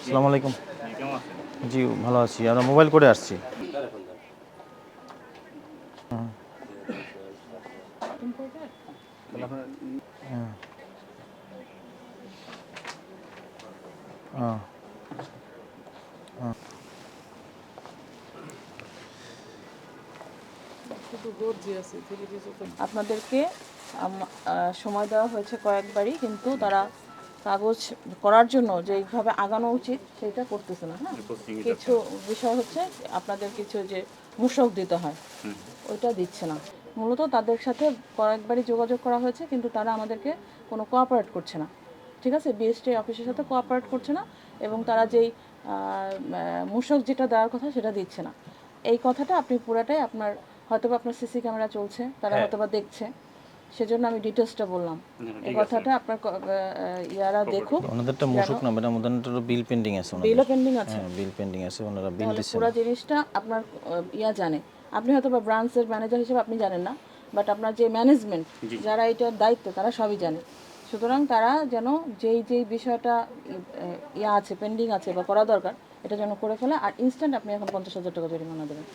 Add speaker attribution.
Speaker 1: আসসালামু আলাইকুম জি ভালো আছি আমরা মোবাইল করে আসছি। হ্যাঁ। হ্যাঁ।
Speaker 2: আপনাদেরকে সময় দেওয়া হয়েছে কয়েকবারই কিন্তু তারা কাগজ করার জন্য যেইভাবে আগানো উচিত সেটা করতেছে না হ্যাঁ? কিছু বিষয় হচ্ছে আপনাদের কিছু যে মূসক দিতে হয় ওইটা দিচ্ছে না। মূলত তাদের সাথে কয়েকবারই যোগাযোগ করা হয়েছে কিন্তু তারা আমাদেরকে কোনো কোঅপারেট করছে না। ঠিক আছে? বিএসটি অফিসের সাথে কোঅপারেট করছে না এবং তারা যেই মূসক যেটা দেওয়ার কথা সেটা দিচ্ছে না। এই কথাটা আপনি পুরাটাই আপনার হয়তোবা আপনার সিসি ক্যামেরা চলছে তারা হয়তোবা দেখছে। সেজন্য আমি ডিটেলসটা বললাম। এই কথাটা আপনার ইয়ারা দেখুক
Speaker 1: ওনাদেরটা মুসুক না ম্যাডাম ওনাদের বিল পেন্ডিং আছে
Speaker 2: বিল পেন্ডিং আছে।
Speaker 1: হ্যাঁ বিল পেন্ডিং আছে ওনারা বিল
Speaker 2: তাহলে পুরো জিনিসটা আপনার ইয়া জানে। আপনি হয়তো বা ব্রাঞ্চের ম্যানেজার হিসেবে আপনি জানেন না বাট আপনার যে ম্যানেজমেন্ট যারা এটার দায়িত্ব তারা সবই জানে। সুতরাং তারা যেন যেই যেই বিষয়টা ইয়া আছে পেন্ডিং আছে বা করা দরকার এটা যেন করে ফেলে। আর ইনস্ট্যান্ট আপনি এখন পঞ্চাশ হাজার টাকা জরিমানা দেবেন।